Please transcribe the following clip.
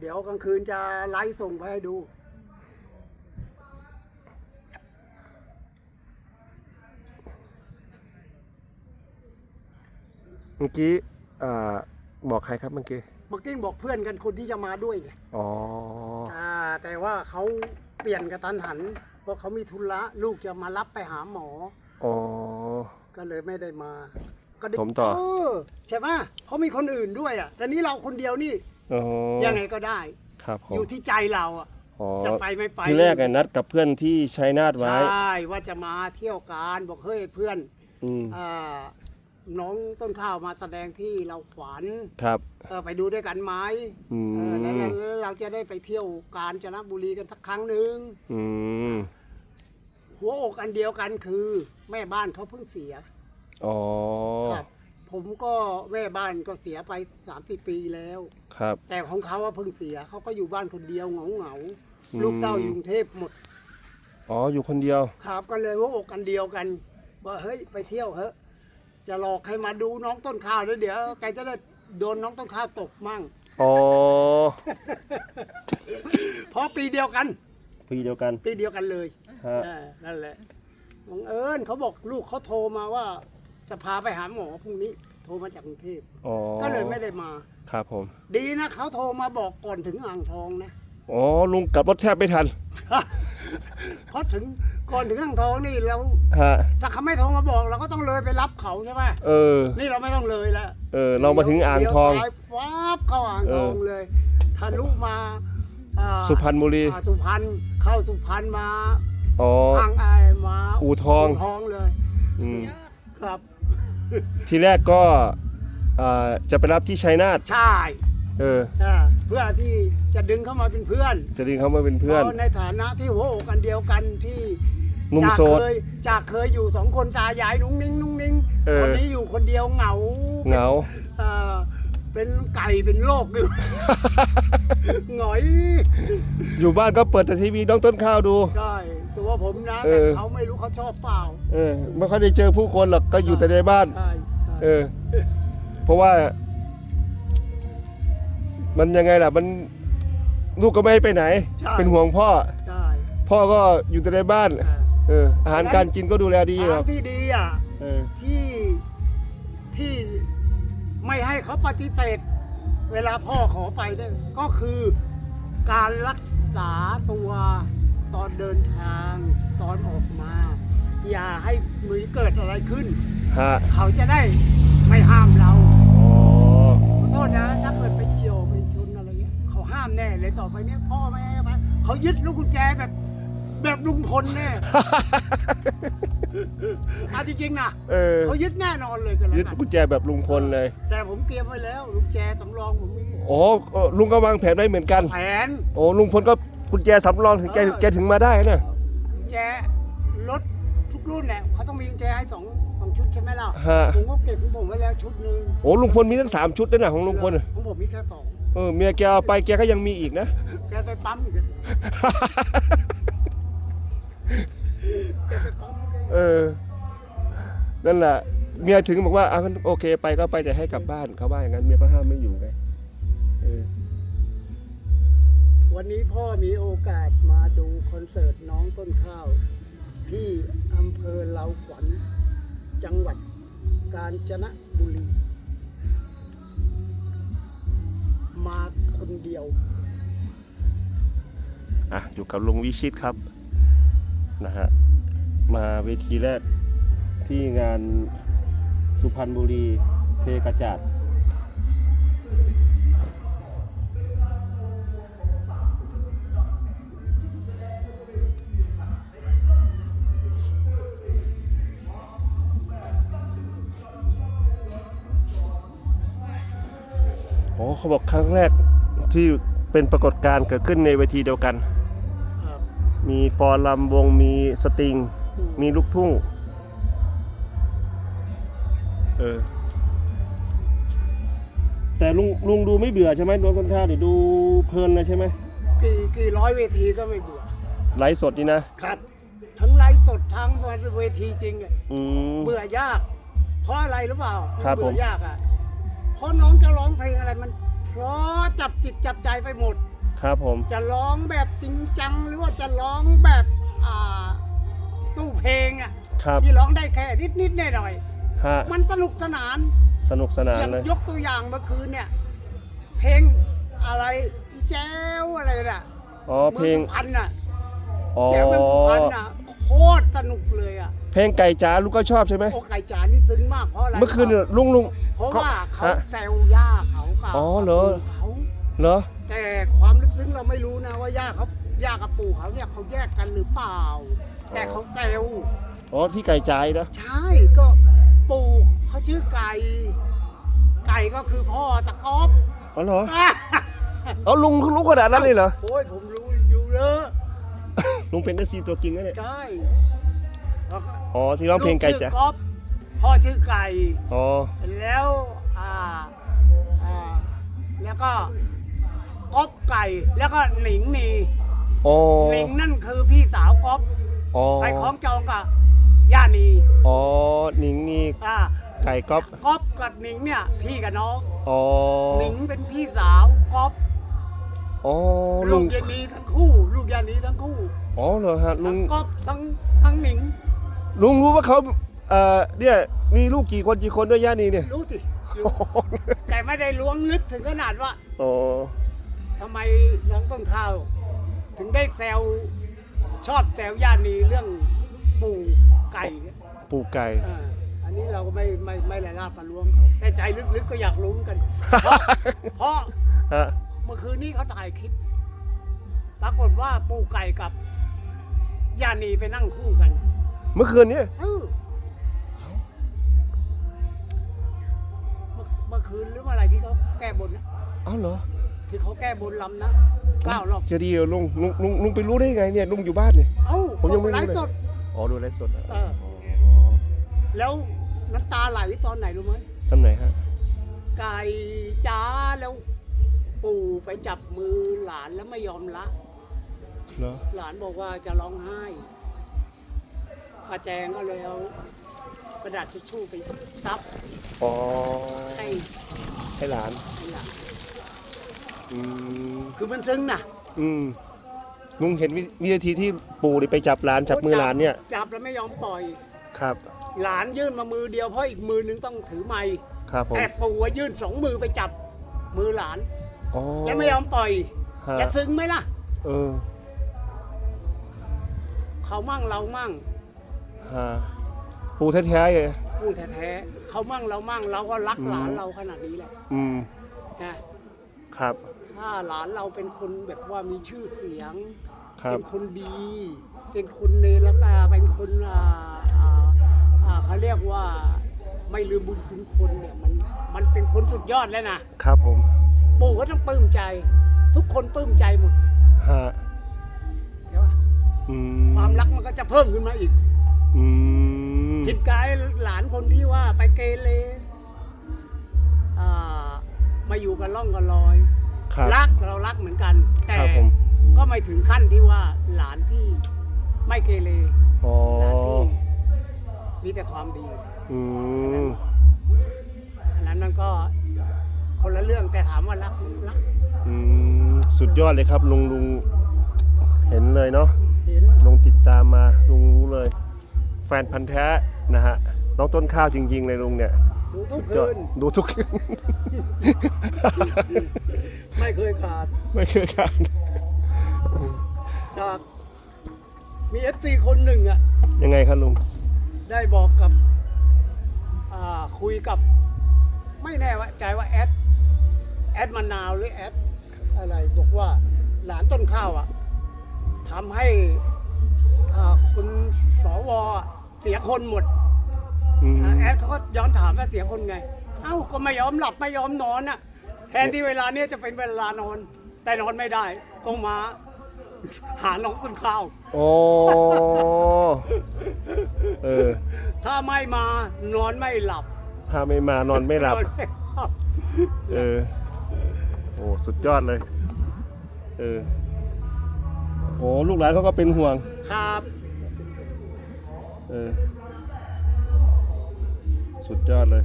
เดี๋ยวกลางคืนจะไลฟ์ส่งไปให้ดู เมื่อกี้อ่าบอกใครครับเมื่อกี้ เมื่อกี้บอกเพื่อนกันคนที่จะมาด้วยไงอ๋อ อ่าแต่ว่าเขาเปลี่ยนกระทันหัน เพราะเขามีธุระลูกจะมารับไปหาหมอ อ๋อ ก็เลยไม่ได้มา ก็ได้ผมต่อเออใช่ไหมเขามีคนอื่นด้วยอะแต่นี้เราคนเดียวนี่ อ๋อยังไงก็ได้ ครับผอมยู่ที่ใจเราอะอ๋อจะไปไม่ไปทีแรกไงนัดกับเพื่อนที่ชัยนาทไว้ใช่ว่าจะมาเที่ยวการบอกเฮ้ยเพื่อนอืมอ่าน้องต้นข้าวมาแสดงที่เราฝันครับเออไปดูด้วยกันไหมอืเออแล้วมแล้วเราจะได้ไปเที่ยวกาญจนบุรีกันสักครั้งหนึ่งอืมหัวอกอันเดียวกันคือ แม่บ้านเขาเพิ่งเสีย อ๋อครับผมก็แม่บ้านก็เสียไปสามสิบปีแล้ว ครับ แต่ของเขาว่าเพิ่งเสียเขาก็อยู่บ้านคนเดียวเหงาเหงาๆอืม ลูกเต้าอยู่กรุงเทพหมดอ๋ออยู่คนเดียว ครับก็เลยหัวอกอันเดียวกันว่าเฮ้ยไปเที่ยวเฮ้จะหลอกให้มาดูน้องต้นข้าวแล้วเดี๋ยวแกจะได้โดนน้องต้นข้าวตกมั่ง อ๋อเพราะปีเดียวกันปีเดียวกันปีเดียวกันเลยฮะเออนั่นแหละบังเอิญเขาบอกลูกเขาโทรมาว่า จะพาไปหาหมอพรุ่งนี้ โทรมาจากกรุงเทพอ๋อก็เลยไม่ได้มา ครับผม ดีนะเขาโทรมาบอกก่อนถึงอ่างทองนะ อ๋อลุงกลับรถแทบไม่ทัน เพราะถึงก่อนถึงอ่างทองนี่เราฮะ ถ้าเขาไม่โทรมาบอกเราก็ต้องเลยไปรับเขาใช่ไหมเออ นี่เราไม่ต้องเลยแล้วเออ เรามาถึงอ่างทอง เลี้ยวซ้ายฟ้าบเข้าอ่างทองเลยทะลุมาอ่าสุพรรณบุรี อ่าสุพรรณเข้าสุพรรณมาอ๋อ อ่างไอมาอู่ทอง ทองเลย อืม ครับ ทีแรกก็อ่าจะไปรับที่ชัยนาทใช่เออ อ่าเพื่อที่จะดึงเข้ามาเป็นเพื่อนจะดึงเขามาเป็นเพื่อนพราะในฐานะที่หัวอกกันเดียวกันที่หนุ่มจากโสด เคยจากเคยอยู่สองคนตายายนุ่งนิ่งนุ่งนิ่งเออ วันนี้อยู่คนเดียวเหงาเหงา เอ่อเป็นไก่เป็นโรคอยู่ หงอยอยู่บ้านก็เปิดแต่ทีวีน้องต้นข้าวดู ใช่ ตัวผมนะเอแต่อ เขาไม่รู้เขาชอบเปล่าเออไม่ค่อยได้เจอผู้คนหรอกก็อยู่แต่ในบ้าน ใช่ใช่เออ เพราะว่า มันยังไงล่ะ มันลูกก็ไม่ให้ไปไหนเป็นห่วงพ่อ ใช่พ่อก็อยู่แต่ในบ้าน อ่าเออ อาหารการกินก็ดูแลดีคทารังบที่ดีอะ เออ ที่ที่ไม่ให้เขาปฏิเสธ เวลาพ่อขอไปเนี่ยก็คือการรักษาตัว ตอนเดินทางตอนออกมา อย่าให้มีเกิดอะไรขึ้น ฮะเขาจะได้ไม่ห้ามเราอ๋อขอโทษนะถ้าเกิดไปเฉียวไปชนอะไรเงี้ยเขาห้ามแน่เลยต่อไปเนี้ยพ่อไม่ให้ไปเขายึดลูกกุญแจแบบ แบบลุงพลแน่เอาจริงๆนะเออเขายึดแน่นอนเลยกันแล้ยึวดกันกุญแจแบบลุงพลเลย แต่ผมเตรียมไว้แล้วลูกแจสำรองผมมีโอ้โหลุงก็วางแผนไว้เหมือนกัน แผน โอ้ลุงพลก็ กุญแจสำรองถึงแกเออแกถึงมาได้นะกุญแจรถทุกรุ่นเนี่ยเขาต้องมีกุญแจให้สองสองชุดใช่ไหมล่ะฮะผมก็เก็บของผมไว้แล้วชุดหนึ่งโอ้ลุงพลมีทั้งสามชุดด้วยนะของลุงพลของผมมีแค่สองเออเมียแกเอาไปแกก็ยังมีอีกนะ แกไปปั๊มอีกอะแกไปปั๊มอีกอะเออ นั่นแหละเมียถึงบอกว่าอะงั้นโอเคไปก็ไปแต่ให้กลับบ้านเขาว่าอย่างนั้นเมียก็ห้ามไม่อยู่ไง วันนี้พ่อมีโอกาสมาดูคอนเสิร์ตน้องต้นข้าว ที่อำเภอเลาขวัญจังหวัดกาญจนบุรี มาคนเดียว อะ อยู่กับลุงวิชิตครับ นะฮะ มาเวทีแรกที่งานสุพรรณบุรีเทกระจาด โอ้เขาบอกครั้งแรกที่เป็นปรากฏการณ์เกิดขึ้นในเวทีเดียวกัน ครับมีฟอร์ลัมวงมีสตริง มีลูกทุ่ง เออ แต่ลุงลุงดูไม่เบื่อใช่ไหมดวงต้นข้าวนี่ดูเพลินเลยใช่ไหมกี่กี่ร้อยเวทีก็ไม่เบื่อไลฟ์สดนี่นะ ครับ ทั้งไลฟ์สดทั้งเวทีจริงอะอืม เบื่อยาก เพราะอะไรหรือเปล่าครับเบื่ผมอยากอะ เพราะน้องจะร้องเพลงอะไรมัน เพราะจับจิตจับใจไปหมด ครับผม จะร้องแบบจริงจังหรือว่าจะร้องแบบอ่าตู้เพลงอะครับที่ร้องได้แค่นิดนิดๆหน่อยหน่อยฮะๆมันสนุกสนานสนุกสนานอย่างเลยยกตัวอย่างเมื่อคืนเนี่ย เพลงอะไรอีแจ้วอะไรน่ะอ๋อเพลงมือสุพรรณน่ะอ๋อแจ้วเมืองสุพรรณน่ะโคตรสนุกเลยอะ เพลงไก่จ๋าลูกก็ชอบใช่ไหมโอไก่จ๋านี่ซึ้งมากเพราะอะไรเมื่อคืนเนี่ยลุงลุงเพราะว่าเขาฮะ แซวย่าเขากับอ๋อเหรอ ปู่เขาเหรอแต่ความลึกซึ้งเราไม่รู้นะว่าย่าเขาย่ากับปู่เขาเนี่ยเขาแยกกันหรือเปล่า แต่เขาแซวอ๋อที่ไก่จ๋านะ ใช่ก็ปู่เขาชื่อไก่ ไก่ก็คือพ่อตะกอบอ๋อเหรอเอาลุงรู้ขนาดนั้นเลยเหรอ โอ้ยผมรู้อยู่เลอะลุงเป็นเอฟซีตัวจริงนะเนี่ย ใช่แล้วก็ อ๋อที่ร้องเพลงไก่จ๋าลูชื่อกอบพ่อชื่อไก่ อ๋อแล้วอ่าอ่าแล้วก็ก๊อบไก่แล้วก็หนิงนีอ๋อหนิงนั่นคือพี่สาวก๊อบอ๋อไปคล้องจองกับย่านีอ๋อหนิงนี่อ่าไก่ก๊อฟก๊อบกับหนิงเนี่ย พี่กับน้องอ๋อหนิงเป็นพี่สาวก๊อบอ๋อลูลุงกยานีทั้งคู่ ลูกยานีทั้งคู่อ๋อเหรอฮะลุทั้งงก๊อบทั้งทั้งหนิง ลุงรู้ว่าเขาเอ่อเนี่ยมีลูกกี่คนกี่คนด้วยย่านีเนี่ยรู้สิรู้แต่ไม่ได้ล้วงลึกถึงขนาดว่าอ๋อทำไมน้องต้นข้าว ถึงได้แซวชอบแซวย่านีเรื่องปู่ไก่เนี่ยปูไก่ อ่าอันนี้เราก็ไม่ไม่ไม่ละลาบมาล้วงเขาแต่ใจลึกๆก็อยากรู้เหมือนกัน เพราะเพราะฮะเมื่อคืนนี้เขาถ่ายคลิป ปรากฏว่าปู่ไก่กับยานีไปนั่งคู่กัน เมื่อคืนเนี่ยเออเมื่อเมื่อคืนหรือเมื่อไหรที่เขาแก้บนนะอ้าวเหรอที่เขาแก้บนลำนะเก้ารอบจะดีเหรอลุงลุงลุงลุงไปรู้ได้ยังไงเนี่ยลุงอยู่บ้านเนี่ย เอ้าผมยังไม่รู้ไลเลยฟ์สด อ๋อดูไลฟ์สดอะเออ แล้วน้ำตาไหลตอนไหนรู้ไหมทำไหนฮะไก่จ้าแล้ว ปู่ไปจับมือหลานแล้วไม่ยอมละ เหรอหลานบอกว่าจะร้องไห้ ป้าแจงก็เลยเอากระดาษทิชชู่ไปซับอ๋อให้ให้หลานให้หลานอืมคือมันซึ้งนะอืมลุงเห็นวิวินาทีที่ปู่นี่ไปจับหลานจับมือหลานเนี่ยจับแล้วไม่ยอมปล่อย ครับ หลานยื่นมามือเดียวเพราะอีกมือนึงต้องถือไม้ครับผมแต่ปู่อะยื่นสองมือไปจับมือหลานอ๋อแล้วไม่ยอมปล่อยฮะจะซึ้งไหมล่ะ เออ เขามั่งเรามั่ง ฮะปู่แท้ๆเลยพูดแท้ๆเขามั่งเรามั่งเราก็รักอืมหลานเราขนาดนี้แหละอืมนะ ครับ ถ้าหลานเราเป็นคนแบบว่ามีชื่อเสียง ครับเป็นคนดี เป็นคนเนรกาเป็นคนอ่าอ่าอ่าเขาเรียกว่าไม่ลืมบุญคุณคนเนี่ยมันมันเป็นคนสุดยอดแล้วนะครับผมปู่ก็ต้องปลื้มใจ ทุกคนปลื้มใจหมดฮะใช่ปะอืมความรักมันก็จะเพิ่มขึ้นมาอีก อืมผิดกายหลานคนที่ว่าไปเกเรอ่ามาอยู่กันล่องกันลอย ครับ รักเรารักเหมือนกัน แต่ครับผม ก็ไม่ถึงขั้นที่ว่าหลานพี่ไม่เกเรอ๋อ หลานพี่มีแต่ความดี อืม อันนั้นมันก็คนละเรื่องแต่ถามว่ารักมันรักอืม สุดยอดเลยครับ ลุงลุงเห็นเลยเนาะ เห็นลุงติดตามมาลุงรู้เลย แฟนพันธ์แท้ นะฮะน้องต้นข้าวจริง ๆ เลยลุงเนี่ยดูทุกยอคืดนดูทุกคืน ไม่เคยขาด ไม่เคยขาด จากมีเอฟซีคนหนึ่งอะ ยังไงครับลุง ได้บอกกับอ่าคุยกับ ไม่แน่ว่าใจว่าแอด แอดมะนาวหรือแอด อะไรบอกว่าหลานต้นข้าวอะทำให้อ่าคุณสวเสียคนหมดอืมอ่าแอดเขาก็ย้อนถามว่าเสียคนไง เอ้าก็ไม่ยอมหลับไม่ยอมนอนน่ะ แทนที่เวลาเนี้ยจะเป็นเวลานอน แต่นอนไม่ได้ก็มา หาน้องต้นข้าว โอ้ เออ ถ้าไม่มานอนไม่หลับถ้าไม่มานอนไม่หลับ นอนไม่หลับ เออ โอ้ สุดยอดเลย เออ โอ้ ลูกหลานเขาก็เป็นห่วง ครับ เออ สุดยอดเลย